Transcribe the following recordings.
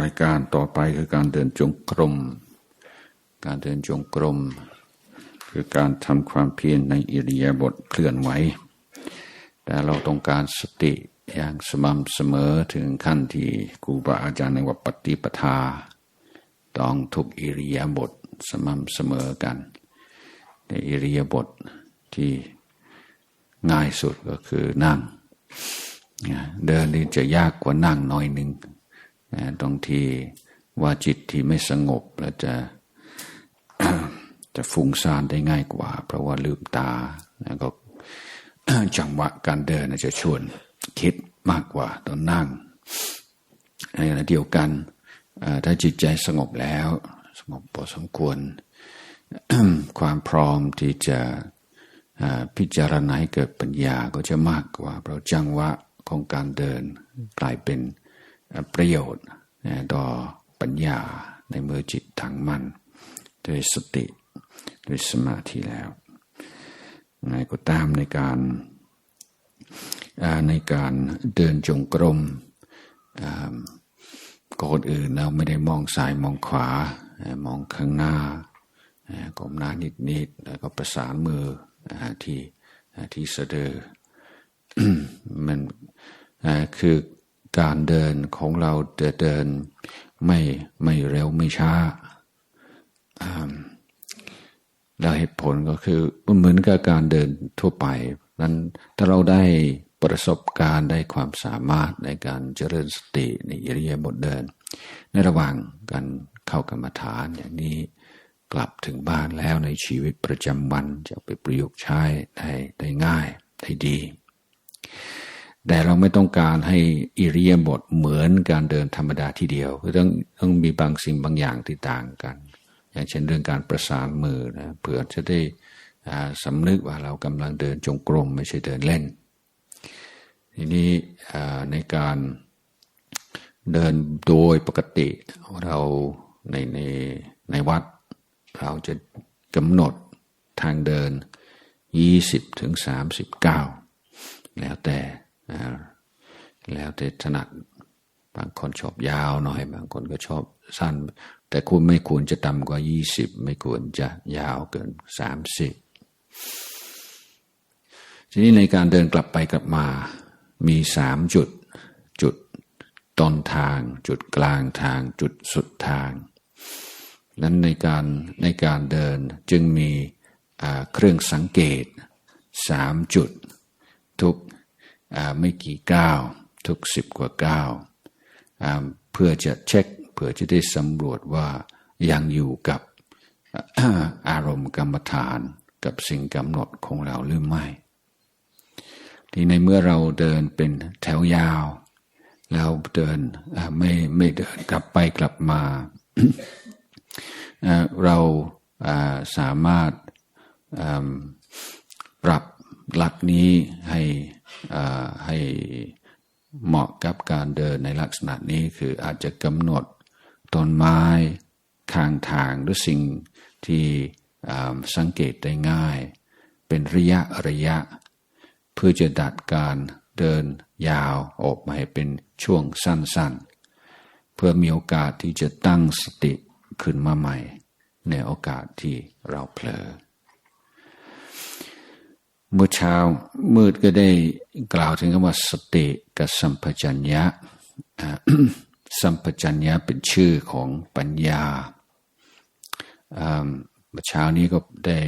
รายการต่อไปคือการเดินจงกรม การเดินจงกรม คือการทำความเพียรในอิริยาบถเคลื่อนไหว แต่เราต้องการสติอย่างสม่ำเสมอถึงขั้นที่ครูบาอาจารย์ในวัปฏิปทา ต้องทุกอิริยาบถสม่ำเสมอกัน ในอิริยาบถที่ง่ายสุดก็คือนั่ง เดินนี่จะยากกว่านั่งน้อยหนึ่ง ตรงที่ว่าจิตที่ไม่สงบแล้วจะจะฟุ้งซ่านได้ง่ายกว่า เพราะว่าลืมตาแล้วก็จังหวะการเดินจะชวนคิดมากกว่าตอนนั่ง ในขณะเดียวกันถ้าจิตใจสงบแล้ว สงบพอสมควร ความพร้อมที่จะพิจารณาให้เกิดปัญญาก็จะมากกว่า เพราะจังหวะของการเดินกลายเป็น ประโยชน์ต่อปัญญาในเมื่อจิตทั้งมันด้วยสติด้วยสมาธิแล้วไงก็ตามในการในการเดินจงกรมก่อนอื่นเราไม่ได้มองซ้ายมองขวามองข้างหน้าก้มหน้านิดๆแล้วก็ประสานมือที่ที่สะดือมันคือ การเดินของเราจะเดินไม่ไม่เร็วไม่ช้าแล้วเหตุผลก็คือมันเหมือนกับการเดินทั่วไปนั้นถ้าเราได้ประสบการณ์ได้ความสามารถในการเจริญสติในอิริยาบถเดิน ในระหว่างการเข้ากรรมฐานอย่างนี้กลับถึงบ้านแล้วในชีวิตประจำวันจะไปประยุกต์ใช้ได้ได้ง่ายได้ดี แต่เราไม่ต้องการให้อิริยาบถเหมือนการเดินธรรมดาทีเดียวต้องต้องมีบางสิ่งบางอย่างที่ต่างกัน อย่างเช่นเรื่องการประสานมือนะเพื่อจะได้สำนึกว่าเรากำลังเดินจงกรมไม่ใช่เดินเล่น ทีนี้ในการเดินโดยปกติเราในในในวัด เราจะกำหนดทางเดิน 20ถึง39 แล้วแต่ แล้วแต่ถนัดบางคนชอบยาวหน่อย บางคนก็ชอบสั้น แต่คุณไม่ควรจะต่ำกว่ายี่สิบไม่ควรจะยาวเกินสามสิบทีนี้ในการเดินกลับไปกลับมามีสามจุด จุดต้นทาง จุดกลางทาง จุดสุดทาง นั้นในการในการเดินจึงมีเครื่องสังเกตสามจุด ทุก ไม่กี่ก้าวทุกสิบกว่าก้าวเพื่อจะเช็คเพื่อจะได้สำรวจว่ายังอยู่กับอารมณ์กรรมฐานกับสิ่งกำหนดของเราหรือไม่ที่ในเมื่อเราเดินเป็นแถวยาว แล้วเดินไม่ไม่เดินกลับไปกลับมา เราสามารถปรับ หลักนี้ให้ให้เหมาะกับการเดินในลักษณะนี้คืออาจจะกำหนดต้นไม้ข้างทางหรือสิ่งที่สังเกตได้ง่าย เป็นระยะระยะ เพื่อจะดัดการเดินยาวออกมาให้เป็นช่วงสั้นๆ เพื่อมีโอกาสที่จะตั้งสติขึ้นมาใหม่ ในโอกาสที่เราเผลอ เมื่อเช้ามืดก็ได้กล่าวถึงคำว่าสติกับสัมปชัญญะสัมปชัญญะเป็นชื่อของปัญญาเมื่อเช้านี้ก็ได้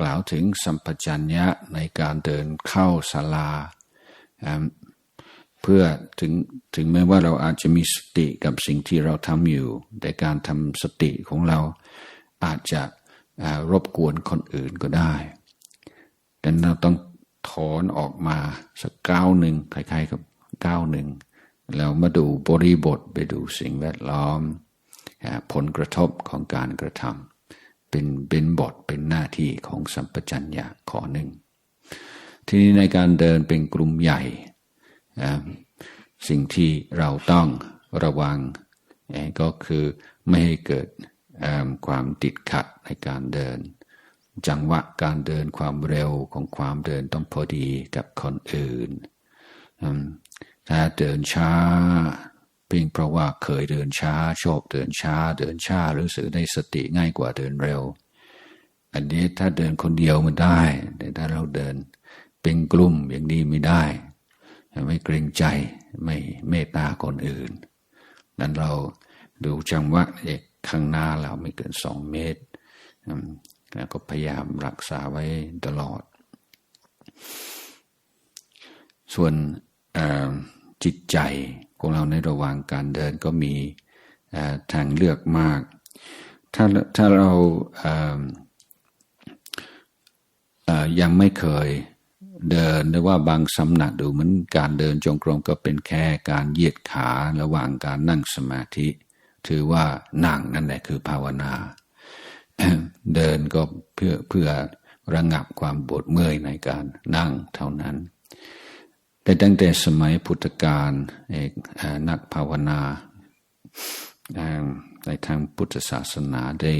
กล่าวถึงสัมปชัญญะในการเดินเข้าศาลาเพื่อถึงถึงแม้ว่าเราอาจจะมีสติกับสิ่งที่เราทำอยู่ แต่การทำสติของเราอาจจะรบกวนคนอื่นก็ได้ แต่เราต้องถอนออกมาสักก้าวหนึ่งคล้ายๆกับก้าวหนึ่งแล้วมาดูบริบทไปดูสิ่งแวดล้อม ผลกระทบของการกระทำเป็นเป็นบทเป็นหน้าที่ของสัมปชัญญะข้อหนึ่ง ทีนี้ในการเดินเป็นกลุ่มใหญ่สิ่งที่เราต้องระวังก็คือไม่ให้เกิดความติดขัดในการเดิน จังหวะการเดินความเร็วของความเดินต้องพอดีกับคนอื่น ถ้าเดินช้าไปพียงเพราะว่าเคยเดินช้าชอบเดินช้า เดินช้ารู้สึกได้สติง่ายกว่าเดินเร็ว อันนี้ถ้าเดินคนเดียวมันได้ แต่ถ้าเราเดินเป็นกลุ่มอย่างนี้ไม่ได้ ไม่เกรงใจไม่เมตตาคนอื่น นั้นเราดูจังหวะเอกข้างหน้าเราไม่เกินสองเมตร แล้วก็พยายามรักษาไว้ตลอด ส่วนจิตใจของเราในระหว่างการเดินก็มีทางเลือกมาก ถ้าถ้าเรายังไม่เคยเดินหรือว่าบางสำนักดูเหมือนการเดินจงกรมก็เป็นแค่การเหยียดขาระหว่างการนั่งสมาธิ ถือว่านั่งนั่นแหละคือภาวนา เดินก็เพื่อเพื่อระงับความปวดเมื่อยในการนั่งเท่านั้น แต่ตั้งแต่สมัยพุทธกาลเอกนักภาวนาในทางพุทธศาสนาได้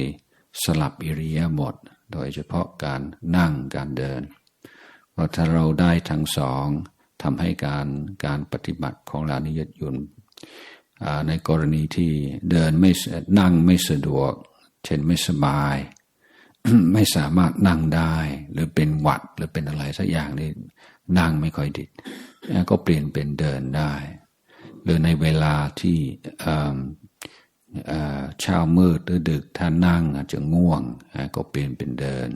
สลับอิริยาบถโดยเฉพาะการนั่งการเดินพราะถ้าเราได้ทั้งสองทำให้การการปฏิบัติของเรานิยตยุนในกรณีที่เดินไม่นั่งไม่สะดวก เช่นไม่สบาย ไม่สามารถนั่งได้ หรือเป็นหวัดหรือเป็นอะไรสักอย่างนี่นั่งไม่ค่อยดิดก็เปลี่ยนเป็นเดินได้ หรือในเวลาที่เช้ามืดหรือดึกถ้านั่งอาจจะง่วงก็เปลี่ยนเป็นเดิน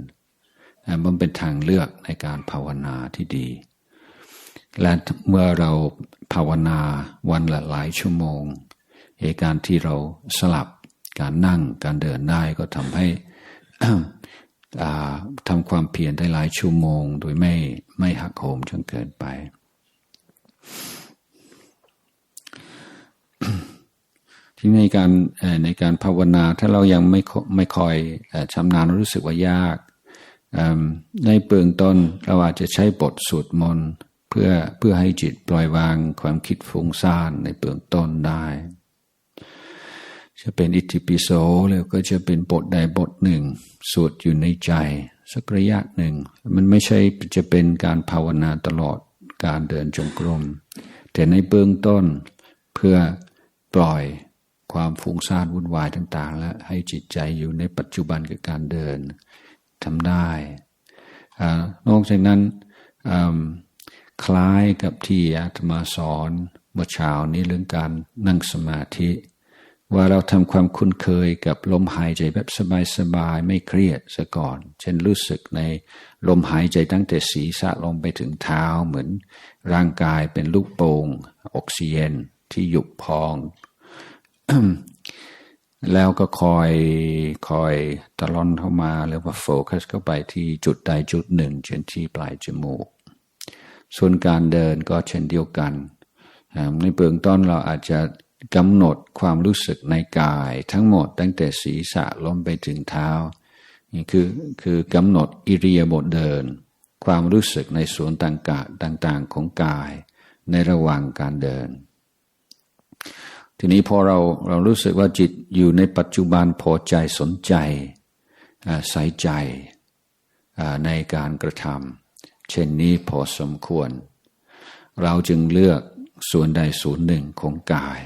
มันเป็นทางเลือกในการภาวนาที่ดี และเมื่อเราภาวนาวันละหลายชั่วโมงเหตุการณ์ที่เราสลับ การนั่งการเดินได้ก็ทำให้ทำความเพียรได้หลายชั่วโมง โดยไม่ไม่หักโหมจนเกินไป ที่ในการในการภาวนาถ้าเรายังไม่ไม่คอยชำนาญรู้สึกว่ายากในเบื้องต้นเราอาจจะใช้บทสวดมนต์เพื่อเพื่อให้จิตปล่อยวางความคิดฟุ้งซ่านในเบื้องต้นได้ จะเป็นอิติปิโสแล้วก็จะเป็นบทใดบทหนึ่ง สวดอยู่ในใจ สักระยะหนึ่ง มันไม่ใช่จะเป็นการภาวนาตลอดการเดินจงกรม แต่ในเบื้องต้นเพื่อปล่อยความฟุ้งซ่านวุ่นวายต่างๆ และให้จิตใจอยู่ในปัจจุบันกับการเดินทำได้นอกจากนั้นคล้ายกับที่อาตมาสอนเมื่อเช้านี้เรื่องการนั่งสมาธิ ว่าเราทำความคุ้นเคยกับลมหายใจแบบสบายๆไม่เครียดซะก่อน เช่นรู้สึกในลมหายใจตั้งแต่ศีรษะลงไปถึงเท้าเหมือน ร่างกายเป็นลูกโป่งออกซิเจนที่หยุบพอง แล้วก็คอยคอยตะลอนเข้ามาหรือว่าโฟกัสเข้าไปที่จุดใดจุดหนึ่ง เช่นที่ปลายจมูก ส่วนการเดินก็เช่นเดียวกันในเบื้องต้นเราอาจจะ กำหนดความรู้สึกในกายทั้งหมดตั้งแต่ศีรษะล้มไปถึงเท้านี่คือคือกำหนดอิริยาบถเดิน ความรู้สึกในส่วนต่างๆของกาย ในระหว่างการเดิน ทีนี้พอเราเรารู้สึกว่าจิตอยู่ในปัจจุบันพอใจสนใจใส่ใจในการกระทำเช่นนี้พอสมควร เราจึงเลือกส่วนใดส่วนหนึ่งของกาย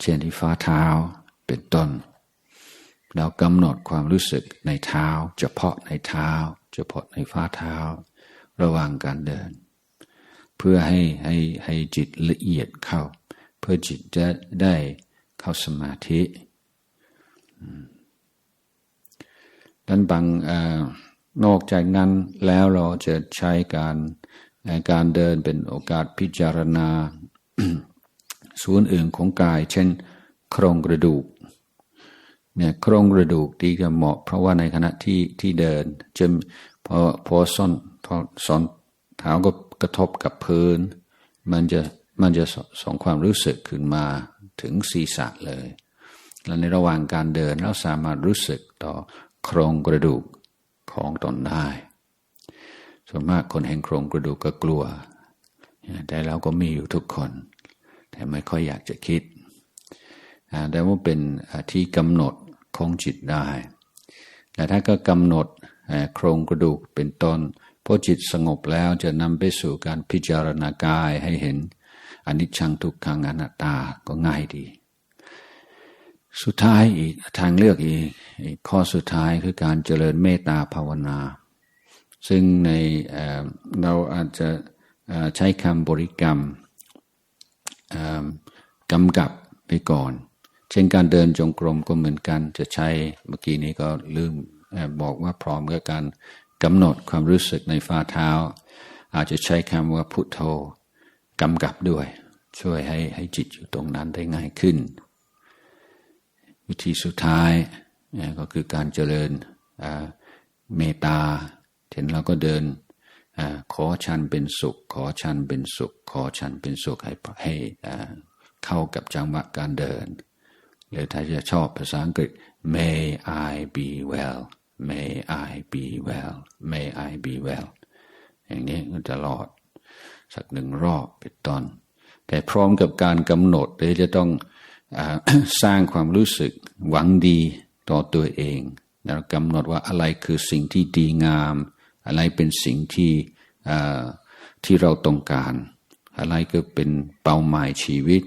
เช่นที่ฝ่าเท้าเป็นต้นเรากำหนดความรู้สึกในเท้า เฉพาะในเท้า เฉพาะในฝ่าเท้า ระหว่างการเดิน เพื่อให้ให้ให้จิตละเอียดเข้า เพื่อจิตจะได้เข้าสมาธิดังบางนอกจากนั้นแล้วเราจะใช้การการเดินเป็นโอกาสพิจารณา ส่วนอื่นของกาย เช่น โครงกระดูกเนี่ยโครงกระดูกที่จะเหมาะ เพราะว่าในขณะที่ที่เดินจะพอพอส้นส้นเท้าก็กระทบกับพื้น มันจะมันจะส่งความรู้สึกขึ้นมาถึงศีรษะเลย และในระหว่างการเดินเราสามารถรู้สึกต่อโครงกระดูกของตนได้ ส่วนมากคนแห่งโครงกระดูกก็กลัว แต่เราก็มีอยู่ทุกคน แต่ไม่ค่อยอยากจะคิดแต่ว่าเป็นที่กำหนดของจิตได้แต่ถ้าก็กำหนดโครงกระดูกเป็นต้นพอจิตสงบแล้วจะนำไปสู่การพิจารณากายให้เห็นอนิจจังทุกขังอนัตตาก็ง่ายดี สุดท้ายอีกทางเลือกอีกข้อสุดท้ายคือการเจริญเมตตาภาวนา ซึ่งในเราอาจจะใช้คำบริกรรม กำกับไปก่อน เช่นการเดินจงกรมก็เหมือนกันจะใช้เมื่อกี้นี้ก็ลืมบอกว่าพร้อมกับการกำหนดความรู้สึกในฝ่าเท้า อาจจะใช้คำว่าพุทโธกำกับด้วย ช่วยให้ให้จิตอยู่ตรงนั้นได้ง่ายขึ้น วิธีสุดท้ายก็คือการเจริญเมตตาเห็นเราก็เดิน ขอฉันเป็นสุข ขอฉันเป็นสุข ขอฉันเป็นสุขให้ให้เข้ากับจังหวะการเดิน หรือถ้าจะชอบภาษาอังกฤษ May I be well May I be well May I be well อย่างนี้ก็จะรอด สักหนึ่งรอบเป็นตอน แต่พร้อมกับการกำหนดเลยจะต้องอสร้างความรู้สึกหวังดีต่อตัวเองแล้วกำหนดว่าอะไรคือสิ่งที่ดีงาม อะไรเป็นสิ่งที่ที่เราต้องการ อะไรก็เป็นเป้าหมายชีวิต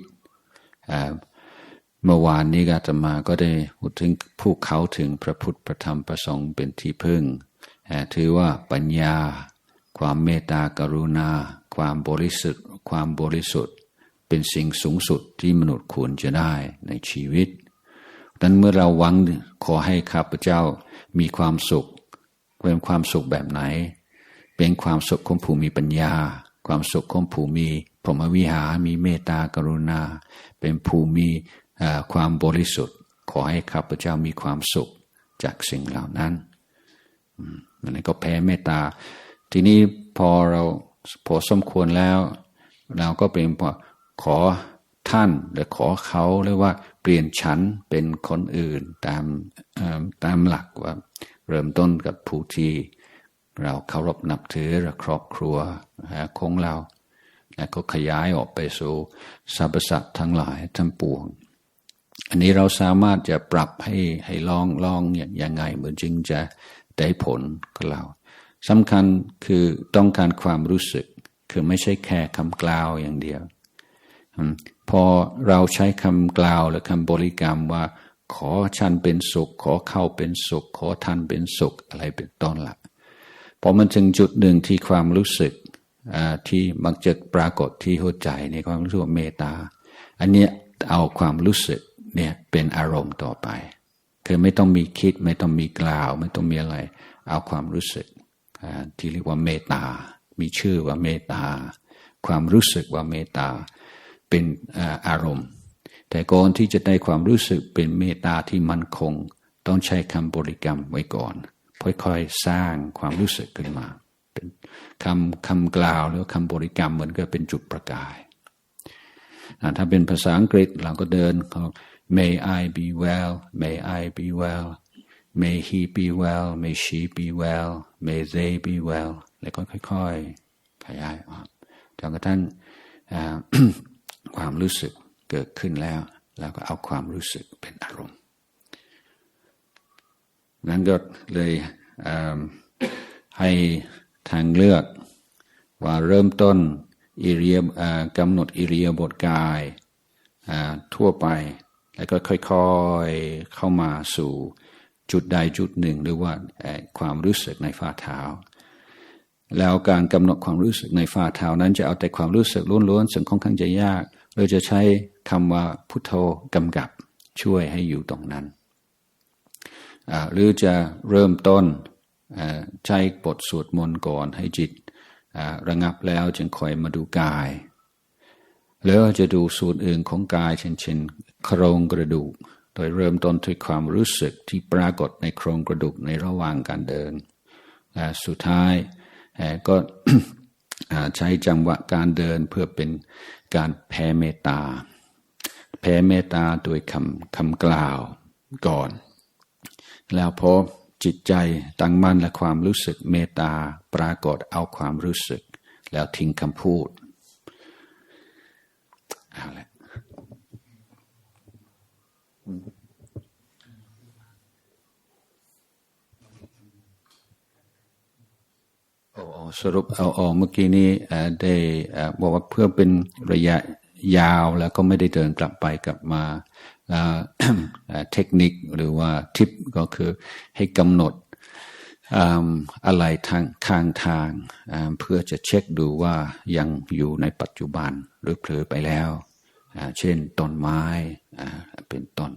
เมื่อวานนี้กาตมาก็ได้พูดถึงผู้เขาถึงพระพุทธพระธรรมพระสงฆ์เป็นที่พึ่ง ถือว่าปัญญา ความเมตตากรุณา ความบริสุทธิ์ ความบริสุทธิ์ เป็นสิ่งสูงสุดที่มนุษย์ควรจะได้ในชีวิตดังนั้นเมื่อเราหวังขอให้ข้าพเจ้ามีความสุข เป็นความสุขแบบไหน เป็นความสุขของผู้มีปัญญา ความสุขของผู้มีพรหมวิหารมีเมตตากรุณา เป็นผู้มีความบริสุทธิ์ ขอให้ข้าพเจ้ามีความสุขจากสิ่งเหล่านั้นมันก็แพ้เมตตา ทีนี้พอเราพอสมควรแล้ว เราก็เป็นขอท่านหรือขอเขาเรียกว่า เปลี่ยนฉันเป็นคนอื่นตามตามหลักว่าเริ่มต้นกับผู้ที่เราเคารพนับถือและครอบครัวของเรา แล้วก็ขยายออกไปสู่สรรพสัตว์ทั้งหลายทั้งปวง อันนี้เราสามารถจะปรับให้ให้ลองลองอย่างไงเหมือนจึงจะได้ผลกับเราสำคัญคือต้องการความรู้สึก คือไม่ใช่แค่คำกล่าวอย่างเดียว พอเราใช้คำกล่าวหรือคำบริกรรมว่า ขอฉันเป็นสุข ขอเข้าเป็นสุข ขอท่านเป็นสุขอะไรเป็นต้นละพอมันถึงจุดหนึ่งที่ความรู้สึกที่มักจะปรากฏที่หัวใจในความรู้สึกเมตตา อันเนี้ยเอาความรู้สึกเนี่ยเป็นอารมณ์ต่อไป คือไม่ต้องมีคิดไม่ต้องมีกล่าว ไม่ต้องมีอะไร เอาความรู้สึกที่เรียกว่าเมตตา มีชื่อว่าเมตตา ความรู้สึกว่าเมตตา เป็นอารมณ์ แต่ก่อนที่จะได้ความรู้สึกเป็นเมตตาที่มั่นคง ต้องใช้คำบริกรรมไว้ก่อนค่อยๆสร้างความรู้สึกขึ้นมา เป็นคำคำกล่าวหรือคำบริกรรมเหมือนกับเป็นจุดประกาย ถ้าเป็นภาษาอังกฤษเราก็เดิน May I be well, may I be well, may he be well, may she be well, may they be well แล้วก็ค่อย ๆ ขยายออกจนกระทั่ง ความรู้สึกเกิดขึ้นแล้ว แล้วก็เอาความรู้สึกเป็นอารมณ์ นั้นก็เลยให้ทางเลือกว่าเริ่มต้นอิริยกำหนดอิริยาบถกายทั่วไป แล้วก็ค่อยๆเข้ามาสู่จุดใดจุดหนึ่ง หรือว่าความรู้สึกในฝ่าเท้า แล้วการกำหนดความรู้สึกในฝ่าเท้านั้นจะเอาแต่ความรู้สึกล้วนๆซึ่งค่อนข้างจะยากเราจะใช้คำว่าพุทโธกำกับช่วยให้อยู่ตรงนั้น หรือจะเริ่มต้นใช้บทสวดมนต์ก่อนให้จิตระงับแล้วจึงคอยมาดูกาย แล้วจะดูส่วนอื่นของกายเช่นเช่นโครงกระดูก โดยเริ่มต้นด้วยความรู้สึกที่ปรากฏในโครงกระดูกในระหว่างการเดินและสุดท้าย ก็ใช้จังหวะการเดินเพื่อเป็นการแผ่เมตตา แผ่เมตตาโดยคำคำกล่าวก่อน แล้วพอจิตใจตั้งมั่นและความรู้สึกเมตตาปรากฏเอาความรู้สึก แล้วทิ้งคำพูดเอาละ สรุปเอาออกเมื่อกี้นี้ได้บอกว่าเพื่อเป็นระยะยาวแล้วก็ไม่ได้เดินกลับไปกลับมาเทคนิคหรือว่าทิปก็คือให้กำหนดอะไรทางข้างทางเพื่อจะเช็คดูว่ายังอยู่ในปัจจุบันหรือเผลอไปแล้ว เช่นต้นไม้เป็นต้น